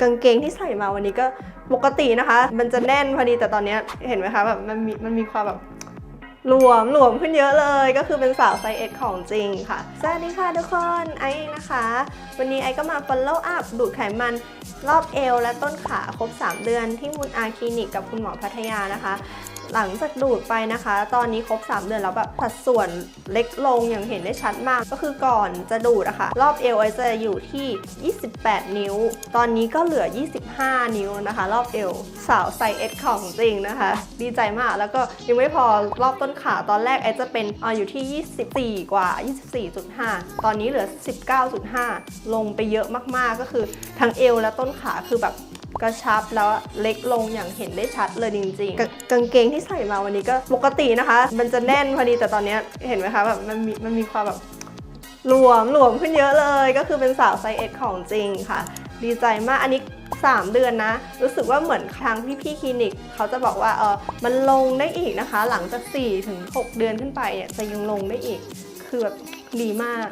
กางเกงที่ใส่มาวันนี้ก็ปกตินะคะ มันจะแน่นพอดีแต่ตอนนี้เห็นไหมคะแบบมันมีมันมีความแบบหลวมหลวมขึ้นเยอะเลย ก็คือเป็นสาวไซส์เอของจริงค่ะ สวัสดีค่ะทุกคนไอเองนะคะ วันนี้ไอก็มา follow up ดูดไขมันรอบเอวและต้นขาครบ 3 เดือนที่มูลอาคลินิกกับคุณหมอพัทยานะคะ หลังจากดูดไปนะคะ ตอนนี้ครบ 3 เดือนแล้วแบบสัดส่วนเล็กลงอย่างเห็นได้ชัดมากก็คือก่อนจะดูดอะคะ รอบเอวไอจะอยู่ที่ 28 นิ้ว ตอนนี้ก็เหลือ 25 นิ้วนะคะ รอบเอวสาวไซส์เอสของจริงนะคะ ดีใจมากแล้วก็ยังไม่พอรอบต้นขาตอนแรกไอจะเป็นออยู่ที่ 24 กว่า 24.5 ตอนนี้เหลือ 19.5 ลงไปเยอะมากๆก็คือทั้งเอวและต้นขาคือแบบ กระชับแล้วเล็กลงอย่างเห็นได้ชัดเลยจริงๆกางกางเกงที่ใส่มาวันนี้ก็ปกตินะคะ มันจะแน่นพอดีแต่ตอนนี้เห็นไหมคะแบบมันมีมันมีความแบบหลวมหลวมขึ้นเยอะเลย ก็คือเป็นสาวไซส์เอของจริงค่ะ ดีใจมากอันนี้ 3 เดือนนะ รู้สึกว่าเหมือนทางพี่ๆคลินิก เขาจะบอกว่าเออมันลงได้อีกนะคะ หลังจาก4ถึง6เดือนขึ้นไปเนี่ยจะยังลงได้อีกคือแบบดีมาก